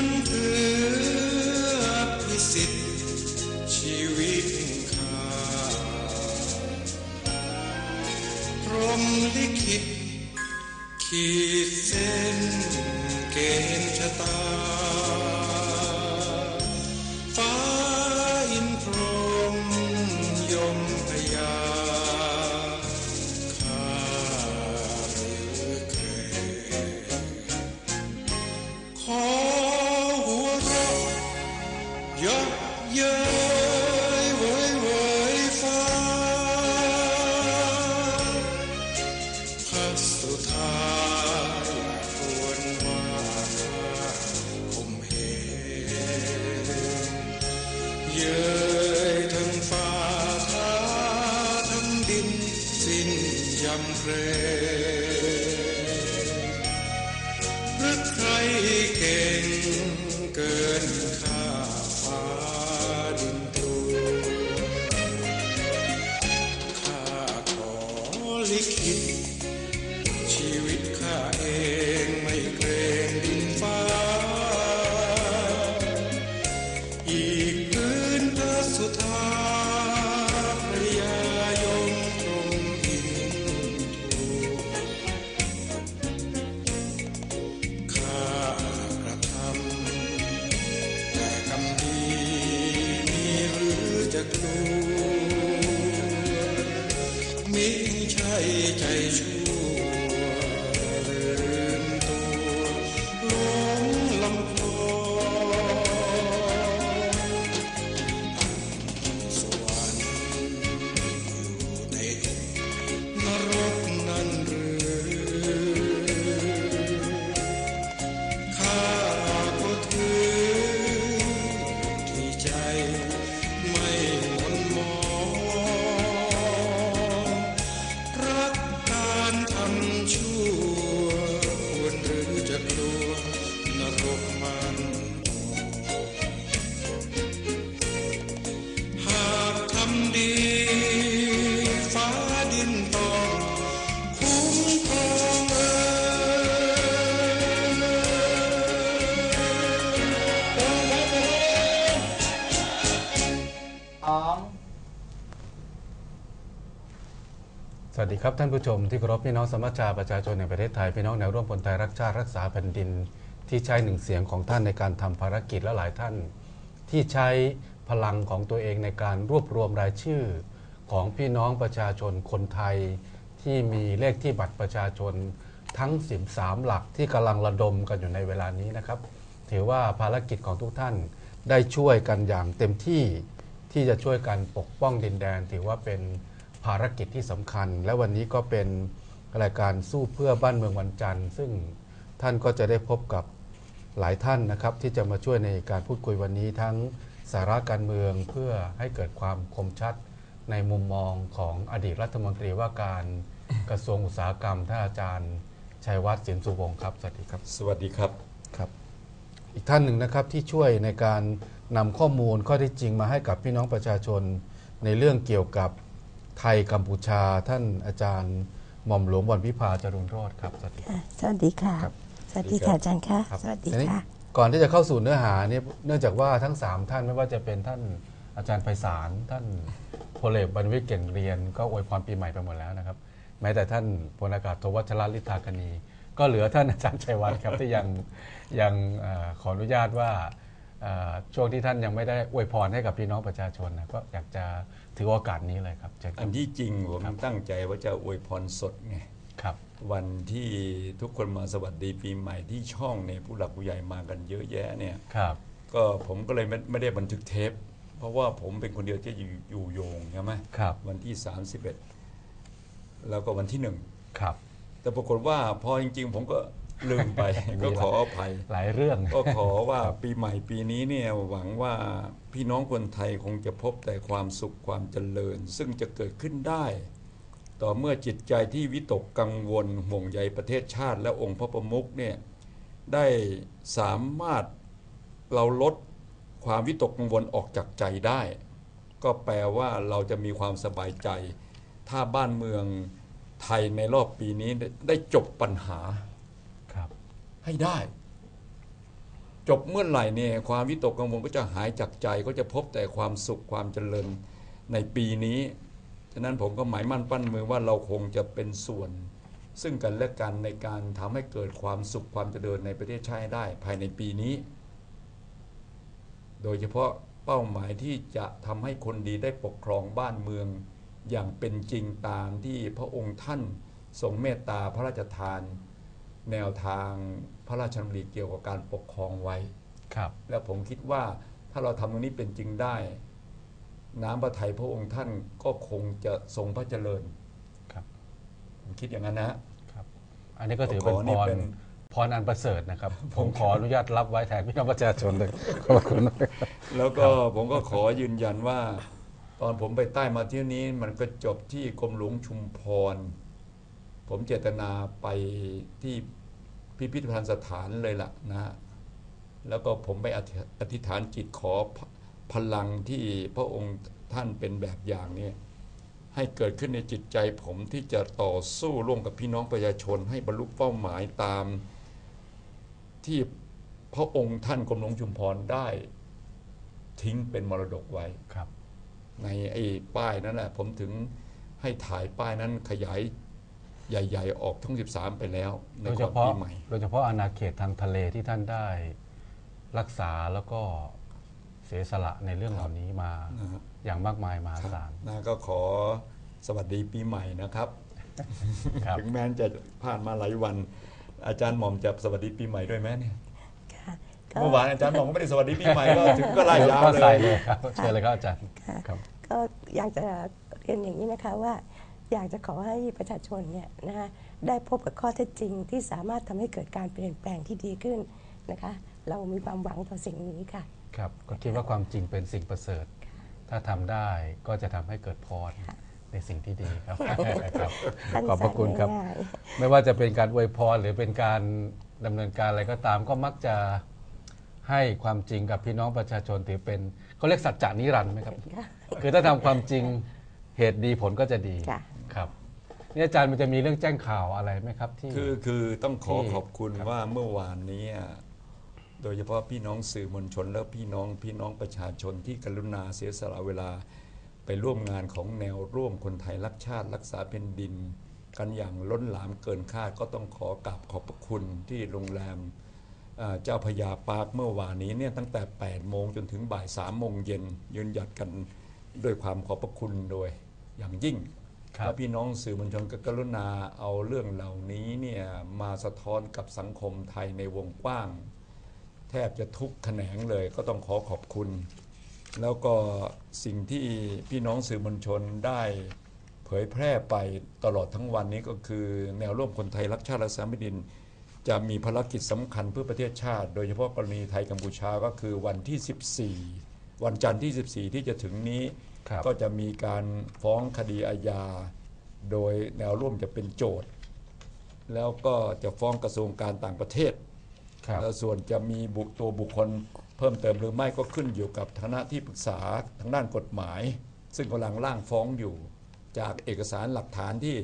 ดิ ยำเกใครเก่งเกินค่าฟ้าดินตัวข้าขอลิขิตชีวิตข้าเองไม่เกรงดินฟ้าอี ยสวัสดีครับท่านผู้ชมที่เคารพพี่น้องสมัชชาประชาชนในประเทศไทย พี่น้องแนวร่วมคนไทยรักชาติรักษาแผ่นดิน ที่ใช้หนึ่งเสียงของท่านในการทำภารกิจและหลายท่าน ที่ใช้พลังของตัวเองในการรวบรวมรายชื่อ ของพี่น้องประชาชนคนไทย ที่มีเลขที่บัตรประชาชนทั้ง 13 หลักที่กำลังระดมกันอยู่ในเวลานี้นะครับ ถือว่าภารกิจของทุกท่านได้ช่วยกันอย่างเต็มที่ที่จะช่วยกันปกป้องดินแดน ถือว่าเป็นภารกิจที่สำคัญ และวันนี้ก็เป็นรายการสู้เพื่อบ้านเมืองวันจันทร์ ซึ่งท่านก็จะได้พบกับ หลายท่านนะครับที่จะมาช่วยในการพูดคุยวันนี้ทั้งสาระการเมืองเพื่อให้เกิดความคมชัดในมุมมองของอดีตรัฐมนตรีว่าการกระทรวงอุตสาหกรรมท่านอาจารย์ชัยวัฒน์สินสุวงศ์ครับสวัสดีครับสวัสดีครับครับ อีกท่านหนึ่งนะครับที่ช่วยในการนำข้อมูลข้อเท็จจริงมาให้กับพี่น้องประชาชน ในเรื่องเกี่ยวกับไทยกัมพูชา ท่านอาจารย์หม่อมหลวงวันวิภาจรุนโรธครับสวัสดีครับค่ะสวัสดีค่ะครับ สวัสดีค่ะอาจารย์ค่ะครับสวัสดีทีนี้ค่ะ ก่อนที่จะเข้าสู่เนื้อหาเนี่ยเนื่องจากว่าทั้ง 3 ท่านไม่ว่าจะเป็นท่านอาจารย์ไพศาลท่านพลเอกบรรวิทย์เก่งเรียน ก็อวยพรปีใหม่ไปหมดแล้วนะครับ แม้แต่ท่านพลอากาศโทวัชรลิธากนีก็เหลือท่านอาจารย์ชัยวัฒน์ครับที่ยังยังเอ่อขออนุญาตว่าเอ่อช่วงที่ท่านยังไม่ได้อวยพรให้กับพี่น้องประชาชนนะก็อยากจะถือโอกาสนี้เลยครับเชิญคอัรับนที่จริงผมตั้งใจว่าจะอวยพรสดไงครับ วันที่ทุกคนมาสวัสดีปีใหม่ที่ช่องเนี่ยผู้หลักผู้ใหญ่มากันเยอะแยะเนี่ยครับ ก็ผมก็เลยไม่ไม่ได้บันทึกเทป เพราะว่าผมเป็นคนเดียวที่อยู่อยู่โยงใช่ไหมครับ วันที่ 31 แล้วก็วันที่หนึ่งครับ แต่ปรากฏว่าพอจริง ๆ ผมก็ลืมไป ก็ขออภัย หลายเรื่อง ก็ขอว่าปีใหม่ปีนี้เนี่ยหวังว่าพี่น้องคนไทยคงจะพบแต่ความสุขความเจริญ ซึ่งจะเกิดขึ้นได้ ต่อเมื่อจิตใจที่วิตกกังวลห่วงใยประเทศชาติและองค์พระประมุขเนี่ยได้สามารถเราลดความวิตกกังวลออกจากใจได้ ก็แปลว่าเราจะมีความสบายใจ ถ้าบ้านเมืองไทยในรอบปีนี้ได้ได้จบปัญหาครับให้ได้จจบเมื่อไหร่เนี่ยความวิตกกังวลก็จะหายจากใจก็จะพบแต่ความสุขความเจริญในปีนี้ ฉะนั้นผมก็หมายมั่นปั้นมือว่าเราคงจะเป็นส่วน ซึ่งกันและกันในการทำให้เกิดความสุขความเจริญในประเทศชาติได้ภายในปีนี้ โดยเฉพาะเป้าหมายที่จะทำให้คนดีได้ปกครองบ้านเมือง อย่างเป็นจริงตามที่พระองค์ท่านทรงเมตตาพระราชทาน แนวทางพระราชดำริเกี่ยวกับการปกครองไว้ ครับ และผมคิดว่าถ้าเราทำตรงนี้เป็นจริงได้ น้ำพระทัยพระองค์ท่านก็คงจะทรงพระเจริญครับผมคิดอย่างนั้นนะ ครับ อันนี้ก็ถือเป็นขอนี่พรเป็น พรอันประเสริฐนะครับ ผมขออนุญาตรับไว้แทนพี่น้องประชาชนเลยขอบคุณมากแล้วก็ผมก็ขอยืนยันว่า ตอนผมไปใต้มาเที่ยวนี้ มันก็จบที่กรมหลวงชุมพร ผมเจตนาไปที่พิพิธภัณฑ์สถานเลยล่ะนะฮะแล้วก็ผมไปอธิอธิษฐานจิตขอพ พลังที่พระองค์ท่านเป็นแบบอย่างเนี่ยให้เกิดขึ้นในจิตใจผมที่จะต่อสู้ร่วมกับพี่น้องประชาชน ให้บรรลุเป้าหมายตามที่พระองค์ท่านกรมหลวงชุมพรได้ทิ้งเป็นมรดกไว้ครับ ในไอ้ป้ายนั้นแหละผมถึงให้ถ่ายป้ายนั้นขยายใหญ่ ๆ ออกทั้ง 13 ไปแล้วในโดยก่เฉอนพาะปีใหม่โดยเฉพาะอาณาเขตทางทะเลที่ท่านได้รักษาแล้วก็ เสียสละในเรื่องเหล่านี้มานะฮะอย่างมากมายมหาศาลนะก็ขอสวัสดีปีใหม่นะครับครับ ถึงแม้จะผ่านมาหลายวัน อาจารย์หม่อมจะสวัสดีปีใหม่ด้วยไหมเนี่ยค่ะก็เมื่อวานอาจารย์หม่อมก็ไม่ได้สวัสดีปีใหม่ก็ถึงก็ไล่ยาวก็เลใส่ยเลยครับเชิญเลยครับอาจารย์ค่ะครับก็อยากจะเรียนอย่างนี้นะคะว่าอยากจะขอให้ประชาชนเนี่ยนะคะได้พบกับข้อเท็จจริงที่สามารถทำให้เกิดการเปลี่ยนแปลงที่ดีขึ้นนะคะ เรามีความหวังต่อสิ่งนี้ค่ะ ครับก็คิดว่าความจริงเป็นสิ่งประเสริฐ ถ้าทำได้ก็จะทำให้เกิดพรในสิ่งที่ดีครับ ครับสั้นๆขอบพระคุณครับ ง่ายไม่ว่าจะเป็นการอวยพรหรือเป็นการดำเนินการอะไรก็ตามก็มักจะให้ความจริงกับพี่น้องประชาชนถือเป็นเขาเรียกสัจจานิรันดร์ไหมครับค่ะ คือถ้าทำความจริงเหตุดีผลก็จะดีค่ะครับนี่อาจารย์มันจะมีเรื่องแจ้งข่าวอะไรไหมครับที่ คือคือต้องขอที่ขอบคุณครับว่าเมื่อวานนี้อะ โดยเฉพาะพี่น้องสื่อมวลชน และพี่น้องพี่น้องประชาชนที่กรุณาเสียสละเวลาไปร่วมงานของแนวร่วมคนไทยรักชาติ รักษาแผ่นดิน กันอย่างล้นหลามเกินคาดก็ต้องขอกราบขอบพระคุณที่โรงแรมเอ่อเจ้าพระยาปาร์คเมื่อวานนี้เนี่ยตั้งแต่ 8 โมงจนถึงบ่าย 3 โมงเย็นยืนหยัดกันด้วยความขอบพระคุณโดยอย่างยิ่งครับและพี่น้องสื่อมวลชนก็กรุณาเอาเรื่องเหล่านี้เนี่ยมาสะท้อนกับสังคมไทยในวงกว้าง แทบจะทุกแขนงเลยก็ต้องขอขอบคุณ แล้วก็สิ่งที่พี่น้องสื่อมวลชนได้เผยแพร่ไปตลอดทั้งวันนี้ก็คือ แนวร่วมคนไทยรักชาติรักษาแผ่นดิน จะมีภารกิจสำคัญเพื่อประเทศชาติ โดยเฉพาะกรณีไทยกัมพูชาก็คือวันที่ 14 วันจันทร์ที่ 14 ที่จะถึงนี้ครับก็จะมีการฟ้องคดีอาญา โดยแนวร่วมจะเป็นโจทย์ แล้วก็จะฟ้องกระทรวงการต่างประเทศครับ แล้วส่วนจะมีบุตัวบุคคลเพิ่มเติมหรือไม่ก็ขึ้นอยู่กับคณะที่ปรึกษาทางด้านกฎหมาย ซึ่งกำลังร่างฟ้องอยู่ จากเอกสารหลักฐานที่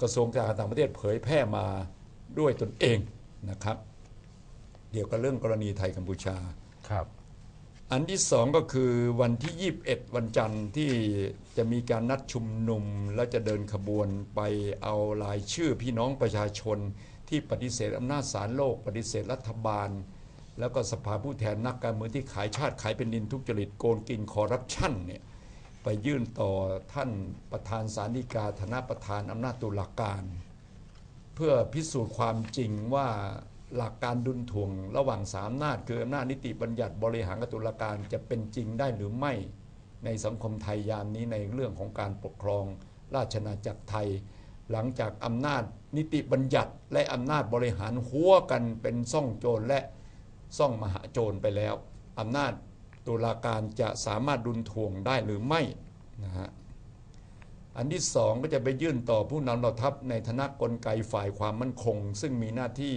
กระทรวงการต่างประเทศเผยแพร่มาด้วยตนเองนะครับเกี่ยวกับเรื่องกรณีไทยกัมพูชาครับ อันที่สองก็คือวันที่ 21 วันจันทร์ที่จะมีการนัดชุมนุม และจะเดินขบวนไปเอารายชื่อพี่น้องประชาชน ที่ปฏิเสธอำนาจศาลโลก ปฏิเสธรัฐบาล แล้วก็สภาผู้แทนนักการเมืองที่ขายชาติขายเป็นดินทุจริตโกงกินคอร์รัปชันเนี่ยไปยื่นต่อท่านประธานสารดีกาธนประธานอำนาจตุลาการ เพื่อพิสูจน์ความจริงว่าหลักการดุลถ่วงระหว่างสามนาจคืออำนาจนิติบัญญัติบริหารกับตุลาการจะเป็นจริงได้หรือไม่ในสังคมไทยยามนี้ในเรื่องของการปกครอง ราชนาจักรไทย หลังจากอำนาจ นิติบัญญัติและอำนาจบริหารหัวกันเป็นซ่องโจรและซ่องมหาโจรไปแล้วอำนาจตุลาการจะสามารถดุลถ่วงได้หรือไม่นะฮะอันที่สองก็จะไปยื่นต่อผู้นำเหล่าทัพในฐานะกลไกฝ่ายความมั่นคง ซึ่งมีหน้าที่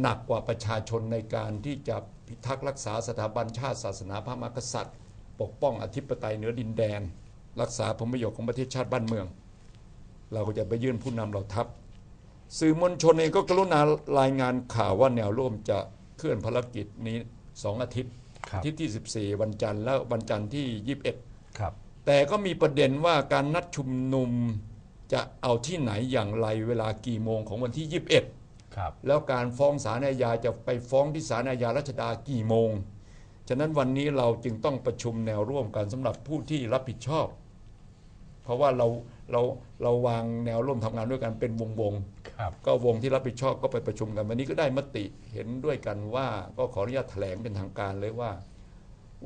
หนักกว่าประชาชนในการที่จะพิทักษ์รักษาสถาบันชาติศาสนาพระมหากษัตริย์ ปกป้องอธิปไตยเหนือดินแดน รักษาผลประโยชน์ของประเทศชาติบ้านเมือง เราก็จะไปยื่นผู้นำเหล่าทัพ สื่อมวลชนเองก็กรุณารายงานข่าวว่าแนวร่วมจะเคลื่อนภารกิจนี้สองอาทิตย์ครับอาทิตย์ที่ 14 วันจันทร์แล้ววันจันทร์ที่ 21 ครับ แต่ก็มีประเด็นว่าการนัดชุมนุมจะเอาที่ไหนอย่างไรเวลากี่โมงของวันที่ 21 ครับ แล้วการฟ้องศาลอาญาจะไปฟ้องที่ศาลอาญารัชดากี่โมง ฉะนั้นวันนี้เราจึงต้องประชุมแนวร่วมกันสำหรับผู้ที่รับผิดชอบเพ ราะว่าเราเราเราวางแนวร่วมทำงานด้วยกันเป็นวงวงๆครับก็วงที่รับผิดชอบก็ไปประชุมกันวันนี้ก็ได้มติเห็นด้วยกันว่าก็ขออนุญาตแถลงเป็นทางการเลยว่า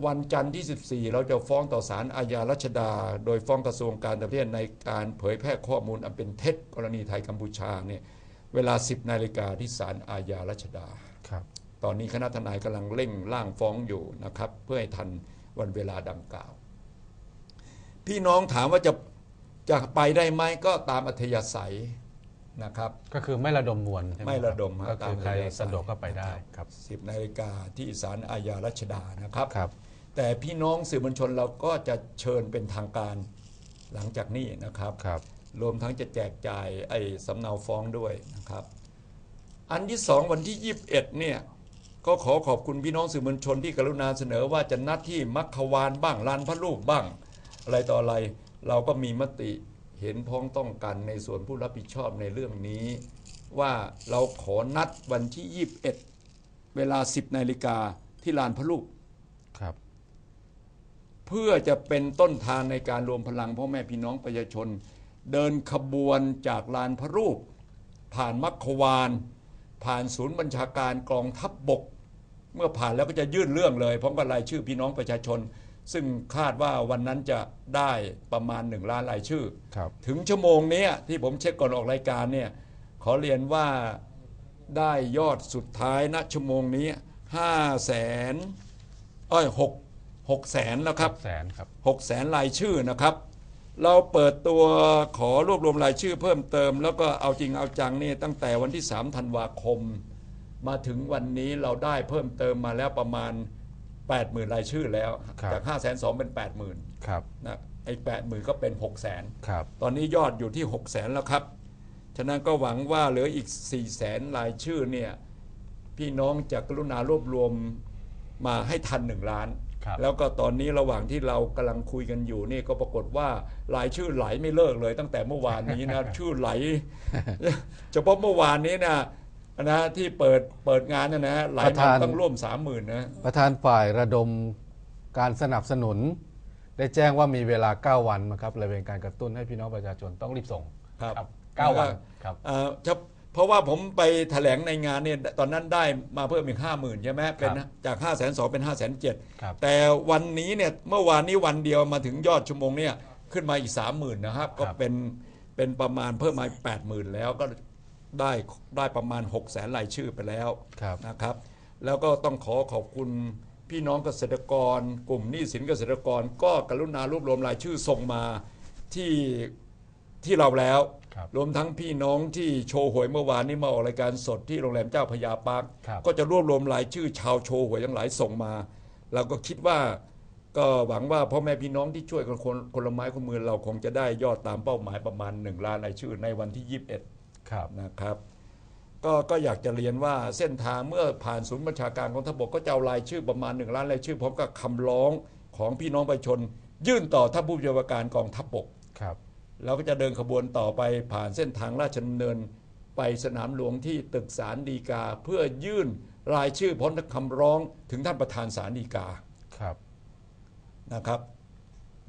วันจันทร์ที่ 14 เราจะฟ้องต่อศาลอาญารัชดา โดยฟ้องกระทรวงการต่างประเทศในการเผยแพร่ข้อมูลอันเป็นเท็จกรณีไทยกัมพูชาเนี่ยเวลา 10นาฬิกาที่ศาลอาญารัชดาครับตอนนี้คณะทนายกำลังเร่งร่างฟ้องอยู่นะครับ เพื่อให้ทันวันเวลาดังกล่าว พี่น้องถามว่าจะ จะไปได้ไหมก็ตามอัธยาศัยนะครับ ก็คือไม่ระดมมวลใช่ไหมไม่ระดมครับก็คือใครตามระยะสะดวกก็ไปได้ครับ10นาฬิกาที่ศาลอาญารัชดานะครับ ครับ แต่พี่น้องสื่อมวลชนเราก็จะเชิญเป็นทางการหลังจากนี้นะครับ ครับ รวมทั้งจะแจกจ่ายไอ้สำเนาฟ้องด้วยนะครับ อันที่สองวันที่ 21เนี่ยก็ขอขอบคุณพี่น้องสื่อมวลชนที่กรุณาเสนอว่าจะนัดที่มัคควานบ้างลานพระรูปบ้าง อะไรต่ออะไร เราก็มีมติเห็นพ้องต้องกันในส่วนผู้รับผิดชอบในเรื่องนี้ ว่าเราขอนัดวันที่ 21 เวลา 10นาฬิกาที่ลานพระรูปครับ เพื่อจะเป็นต้นทางในการรวมพลังพ่อแม่พี่น้องประชาชน เดินขบวนจากลานพระรูป ผ่านมัคควาน ผ่านศูนย์บัญชาการกองทัพบบก เมื่อผ่านแล้วก็จะยื่นเรื่องเลยพร้อมกับรายชื่อพี่น้องประชาชน ซึ่งคาดว่าวันนั้นจะได้ประมาณหนึ่งล้านรายชื่อ ครับ ถึงชั่วโมงเนี้ยที่ผมเช็คก่อนออกรายการเนี่ยขอเรียนว่าได้ยอดสุดท้ายณชั่วโมงนี้ห้าแสนอ้อยหกหกแสนแล้วครับแสนครับ หกแสนรายชื่อนะครับ เราเปิดตัวขอรวบรวมรายชื่อเพิ่มเติม แล้วก็เอาจริงเอาจังนี่ตั้งแต่วันที่3ธันวาคม มาถึงวันนี้เราได้เพิ่มเติมมาแล้วประมาณ 80,000รายชื่อแล้ว ครับ จาก5 2 0 0 0เป็น80,000ครับ นะไอ้80,000ก็เป็น6 0 0 0 0 0ครับ ตอนนี้ยอดอยู่ที่6 0 0 0 0 0แล้วครับ ฉะนั้นก็หวังว่าเหลืออีก4 0 0 0 0 0รายชื่อเนี่ยพี่น้องจะกรุณารวบรวมมาให้ทันหนึ่งล้าน ครับ แล้วก็ตอนนี้ระหว่างที่เรากำลังคุยกันอยู่นี่ก็ปรากฏว่ารายชื่อไหลไม่เลิกเลยตั้งแต่เมื่อวานนี้นะ ชื่อไหล เฉพาะเมื่อวานนี้นะ นะที่เปิดเปิดงานนะนะไหลประมาธานต้องร่วมสามหมื่นนะ ประธานฝ่ายระดมการสนับสนุน ได้แจ้งว่ามีเวลา 9 วันนะครับเลยเป็นการกระตุ้นให้พี่น้องประชาชนต้องรีบส่งครับเก้าวันครับ เอ่อจะเพราะว่าผมไปแถลงในงานเนี่ยตอนนั้นได้มาเพิ่มอีกห้าหมื่นใช่ไหมเป็นจาก5้าแสนสองเป็น5้าแสนเจ็ดครับ แต่วันนี้เนี่ยเมื่อวานนี้วันเดียวมาถึงยอดชั่วโมงเนี่ยขึ้นมาอีกสามหมื่นนะครับ ก็เป็นเป็นประมาณเพิ่มมาแปดหมื่นแล้วก็ ได้ได้ประมาณ6กแสนรายชื่อไปแล้วครับนะครับ แล้วก็ต้องขอขอบคุณพี่น้องเกษตรกร กลุ่มหนี้สินเกษตรกร ก็กรุณารวบรวมรายชื่อส่งมาที่ที่เราแล้วครับรวมทั้งพี่น้องที่โชว์หวยเมื่อวานนี้มาออกรายการสดที่โรงแรมเจ้าพระยาปาร์คครับก็จะรวบรวมรายชื่อชาวโชว์หวยทั้งหลายส่งมาเราก็คิดว่าก็หวังว่าพ่อแม่พี่น้องที่ช่วยกันคนคนละไม้คนละมือเราคงจะได้ยอดตามเป้าหมายประมาณ 1 ล้านรายชื่อในวันที่ 21 ครับนะครับ ก็ก็อยากจะเรียนว่าเส้นทางเมื่อผ่านศูนย์บัญชาการกองทัพบกก็จะเอารายชื่อประมาณหนึ่งล้านรายชื่อพร้อมกับคำร้องของพี่น้องประชาชน ยื่นต่อท่านผู้บัญชาการกองทัพบกครับเราก็จะเดินขบวนต่อไปผ่านเส้นทางราชดำเนิน ไปสนามหลวงที่ตึกศาลฎีกา เพื่อยื่นรายชื่อพ้นคำร้องถึงท่านประธานศาลฎีกาครับนะครับ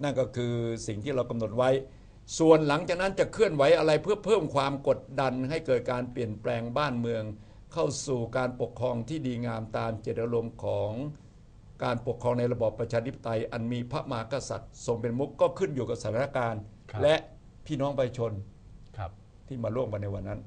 นั่นก็คือสิ่งที่เรากำหนดไว้ ส่วนหลังจากนั้นจะเคลื่อนไหวอะไรเพื่อเพิ่มความกดดันให้เกิดการเปลี่ยนแปลงบ้านเมือง เข้าสู่การปกครองที่ดีงามตามเจตนารมณ์ของการปกครองในระบอบประชาธิปไตย อันมีพระมหากษัตริย์ทรงเป็นมุกก็ขึ้นอยู่กับสถานการณ์รและพี่น้องประชาชนที่มาร่วมกันในวันนั้น